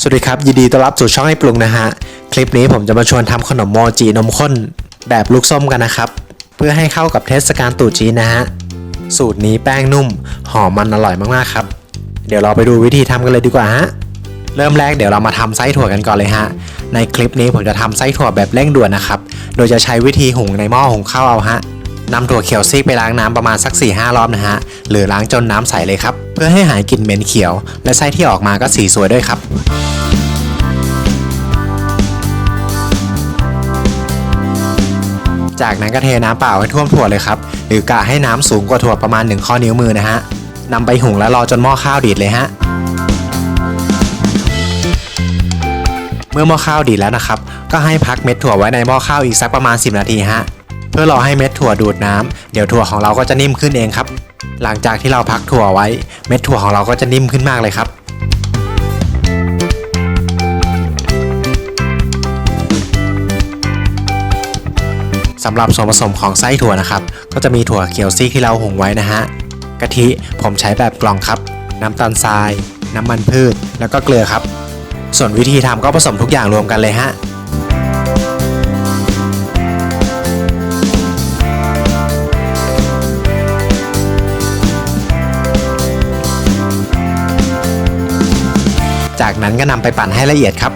สวัสดีครับ ยินดีต้อนรับสู่ช่องให้ปรุงนะฮะ คลิปนี้ผมจะมาชวนทำขนมโมจินมข้น แบบลูกส้มกันนะครับ เพื่อให้เข้ากับเทศกาลตรุษจีนนะฮะ สูตรนี้แป้งนุ่ม หอมมันอร่อยมากๆครับ เดี๋ยวเราไปดูวิธีทำกันเลยดีกว่าฮะ เริ่มแรกเดี๋ยวเรามาทำไส้ถั่วกันก่อนเลยฮะ ในคลิปนี้ผมจะทำไส้ถั่วแบบเร่งด่วนนะครับ โดยจะใช้วิธีหุงในหม้อหุงข้าวเอาฮะ นำถั่วเขียวซีกไปล้างน้ำประมาณสัก 4-5 รอบนะฮะ หรือล้างจนน้ำใสเลยครับ เพื่อให้หายกลิ่นเหม็นเขียว และไส้ที่ออกมาก็สีสวยด้วยครับจากนั้นก็เทน้ำเปล่าให้ท่วมถั่วเลยครับ หรือกะให้น้ำสูงกว่าถั่วประมาณ 1 ข้อนิ้วมือนะฮะนำไปหุงแล้วรอจนหม้อข้าวดีดเลยฮะ เมื่อหม้อข้าวดีดแล้วนะครับ ก็ให้พักเม็ดถั่วไว้ในหม้อข้าวอีกสักประมาณ 10 นาทีฮะ เพื่อรอให้เม็ดถั่วดูดน้ำเดี๋ยวถั่วของเราก็จะนิ่มขึ้นเองครับ หลังจากที่เราพักถั่วไว้ เม็ดถั่วของเราก็จะนิ่มขึ้นมากเลยครับ สำหรับส่วนผสมของไส้ถั่วนะครับ ก็จะมีถั่วเขียวซีกที่เราหุงไว้นะฮะกะทิผมใช้แบบกล่องครับ น้ำตาลทราย น้ำมันพืช แล้วก็เกลือครับ ส่วนวิธีทำก็ผสมทุกอย่างรวมกันเลยฮะ จากนั้นก็นำไปปั่นให้ละเอียดครับ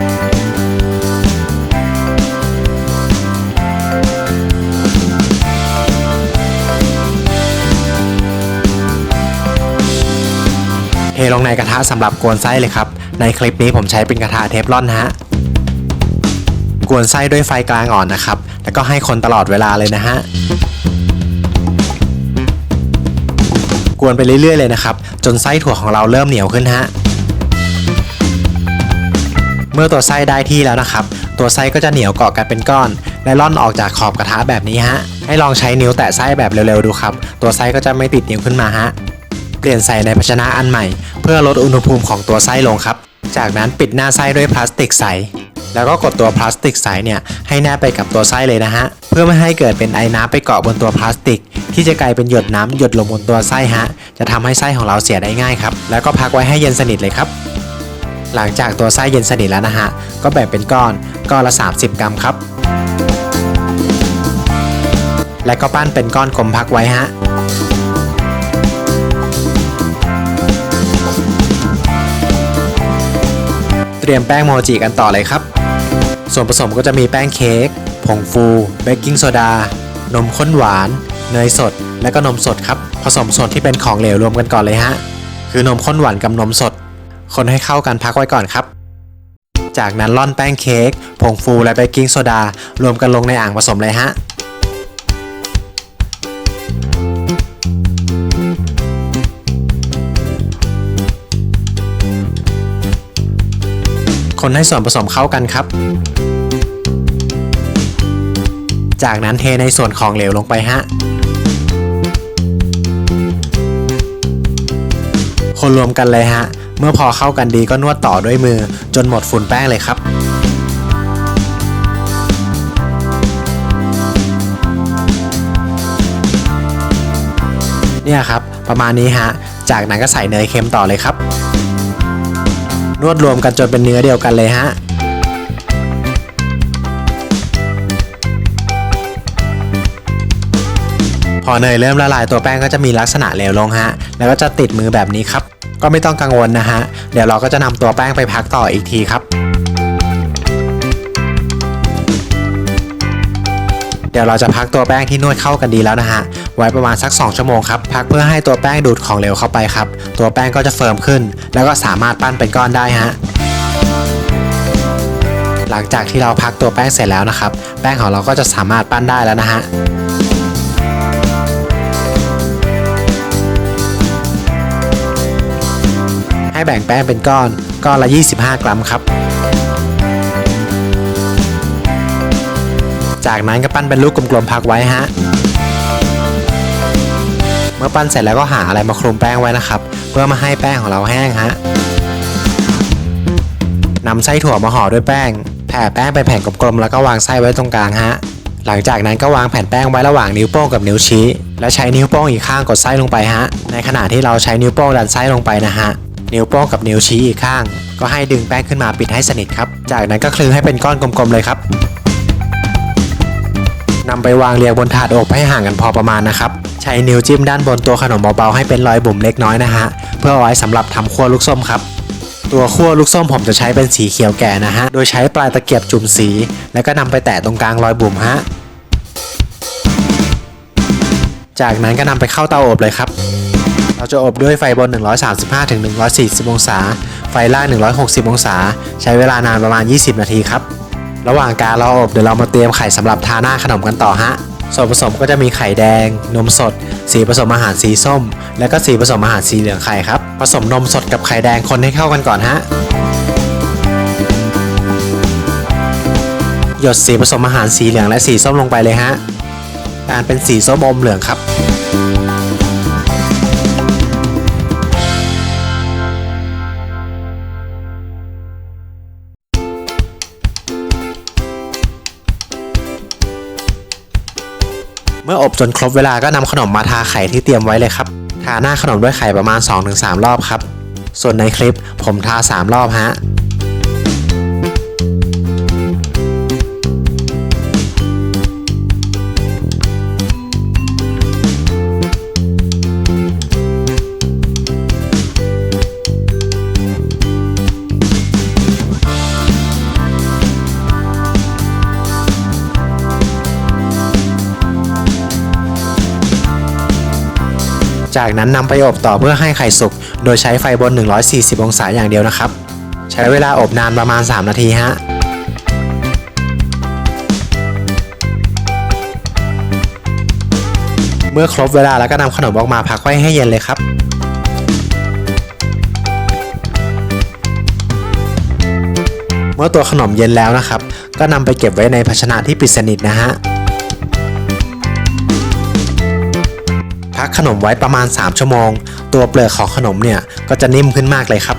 เทลงในกระทะสำหรับกวนไส้เลยครับ ในคลิปนี้ผมใช้เป็นกระทะเทฟลอนนะฮะ กวนไส้ด้วยไฟกลางอ่อนนะครับ แล้วก็ให้คนตลอดเวลาเลยนะฮะกวนไปเรื่อยๆเลยนะครับ จนไส้ถั่วของเราเริ่มเหนียวขึ้นฮะ มื่อตัวไส้ได้ที่แล้วนะครับ ตัวไส้ก็จะเหนียวเกาะกันเป็นก้อน และล่อนออกจากขอบกระทะแบบนี้ฮะ ให้ลองใช้นิ้วแตะไส้แบบเร็วๆดูครับ ตัวไส้ก็จะไม่ติดนิ้วขึ้นมาฮะ เปลี่ยนใส่ในภาชนะอันใหม่ เพื่อลดอุณหภูมิของตัวไส้ลงครับ จากนั้นปิดหน้าไส้ด้วยพลาสติกใส แล้วก็กดตัวพลาสติกใสเนี่ยให้แนบไปกับตัวไส้เลยนะฮะ เพื่อไม่ให้เกิดเป็นไอ้น้ำไปเกาะบนตัวพลาสติก ที่จะกลายเป็นหยดน้ำหยดลงบนตัวไส้ฮะ จะทำให้ไส้ของเราเสียได้ง่ายครับ แล้วก็พักไว้ให้เย็นสนิทเลยครับ หลังจากตัวไส้เย็นสนิทแล้วนะฮะ ก็แบ่งเป็นก้อนก้อนละ 30 กรัมครับ และก็ปั้นเป็นก้อนกลมพักไว้ฮะเตรียมแป้งโมจิกันต่อเลยครับ ส่วนผสมก็จะมีแป้งเค้กผงฟูเบกกิ้งโซดานมข้นหวาน เนยสด และก็นมสดครับ ผสมส่วนที่เป็นของเหลวรวมกันก่อนเลยฮะ คือนมข้นหวานกับนมสด คนให้เข้ากันพักไว้ก่อนครับ จากนั้นร่อนแป้งเค้กผงฟูและเบกกิ้งโซดา รวมกันลงในอ่างผสมเลยฮะคนให้ส่วนผสมเข้ากันครับ จากนั้นเทในส่วนของเหลวลงไปฮะ คนรวมกันเลยฮะ เมื่อพอเข้ากันดีก็นวดต่อด้วยมือ จนหมดฝุ่นแป้งเลยครับเนี่ยครับ ประมาณนี้ฮะ จากนั้นก็ใส่เนยเค็มต่อเลยครับ นวดรวมกันจนเป็นเนื้อเดียวกันเลยฮะ พอเนยเริ่มละลายตัวแป้งก็จะมีลักษณะเหลวลงฮะ แล้วก็จะติดมือแบบนี้ครับ ก็ไม่ต้องกังวลนะฮะ เดี๋ยวเราก็จะนำตัวแป้งไปพักต่ออีกทีครับ เดี๋ยวเราจะพักตัวแป้งที่นวดเข้ากันดีแล้วนะฮะ ไว้ประมาณสัก 2 ชั่วโมงครับ พักเพื่อให้ตัวแป้งดูดของเหลวเข้าไปครับ ตัวแป้งก็จะเฟิร์มขึ้น แล้วก็สามารถปั้นเป็นก้อนได้ฮะหลังจากที่เราพักตัวแป้งเสร็จแล้วนะครับ แป้งของเราก็จะสามารถปั้นได้แล้วนะฮะ ให้แบ่งแป้งเป็นก้อน ก้อนละ 25 กรัมครับ จากนั้นก็ปั้นเป็นลูกกลมๆพักไว้ฮะ เมื่อปั้นเสร็จแล้วก็หาอะไรมาคลุมแป้งไว้นะครับ เพื่อมาให้แป้งของเราแห้งฮะนำไส้ถั่วมาห่อด้วยแป้ง แผ่แป้งเป็นแผ่นกลมๆแล้วก็วางไส้ไว้ตรงกลางฮะ หลังจากนั้นก็วางแผ่นแป้งไว้ระหว่างนิ้วโป้งกับนิ้วชี้ และใช้นิ้วโป้งอีกข้างกดไส้ลงไปฮะ ในขณะที่เราใช้นิ้วโป้งดันไส้ลงไปนะฮะ นิ้วโป้งกับนิ้วชี้อีกข้าง ก็ให้ดึงแป้งขึ้นมาปิดให้สนิทครับ จากนั้นก็คลึงให้เป็นก้อนกลมๆเลยครับนำไปวางเรียงบนถาดอบให้ห่างกันพอประมาณนะครับ ใช้นิ้วจิ้มด้านบนตัวขนมเบาๆให้เป็นรอยบุ๋มเล็กน้อยนะฮะ เพื่อเอาไว้สำหรับทำขั้วลูกส้มครับ ตัวขั้วลูกส้มผมจะใช้เป็นสีเขียวแก่นะฮะ โดยใช้ปลายตะเกียบจุ่มสี แล้วก็นำไปแตะตรงกลางรอยบุ๋มฮะ จากนั้นก็นำไปเข้าเตาอบเลยครับ เราจะอบด้วยไฟบน 135ถึง140 องศา ไฟล่าง 160 องศา ใช้เวลานานประมาณ 20 นาทีครับ ระหว่างการเรออบเดี๋ยวเรามาเตรียมไข่สำหรับทาหน้าขนมกันต่อฮะ ส่วนผสมก็จะมีไข่แดง นมสด สีผสมอาหารสีส้ม และก็สีผสมอาหารสีเหลืองไข่ครับ ผสมนมสดกับไข่แดงคนให้เข้ากันก่อนฮะหยดสีผสมอาหารสีเหลืองและสีส้มลงไปเลยฮะการเป็นสีส้มอมเหลืองครับ มื่ออบจนครบเวลาก็นำขนมมาทาไข่ที่เตรียมไว้เลยครับ ทาหน้าขนมด้วยไข่ประมาณ 2-3 รอบครับ ส่วนในคลิปผมทา 3 รอบฮะ จากนั้นนำไปอบต่อเพื่อให้ไข่สุก โดยใช้ไฟบน 140 องศาอย่างเดียวนะครับ ใช้เวลาอบนานประมาณ 3 นาทีฮะเมื่อครบเวลาแล้วก็นำขนมออกมาพักไว้ให้เย็นเลยครับเมื่อตัวขนมเย็นแล้วนะครับ ก็นำไปเก็บไว้ในภาชนะที่ปิดสนิทนะฮะ พักขนมไว้ประมาณ 3 ชั่วโมง ตัวเปลือกของขนมเนี่ยก็จะนิ่มขึ้นมากเลยครับ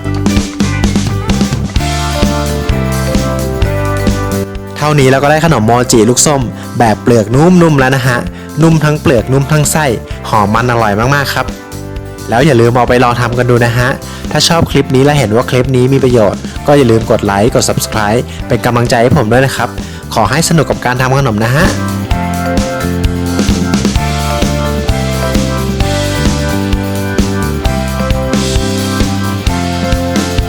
เท่านี้เราก็ได้ขนมโมจิลูกส้ม แบบเปลือกนุ่มๆแล้วนะฮะ นุ่มทั้งเปลือกนุ่มทั้งไส้ หอมมันอร่อยมากๆครับ แล้วอย่าลืมเอาไปลองทำกันดูนะฮะ ถ้าชอบคลิปนี้และเห็นว่าคลิปนี้มีประโยชน์ ก็อย่าลืมกดไลค์ กด subscribe เป็นกำลังใจให้ผมด้วยนะครับ ขอให้สนุกกับการทำขนมนะฮะ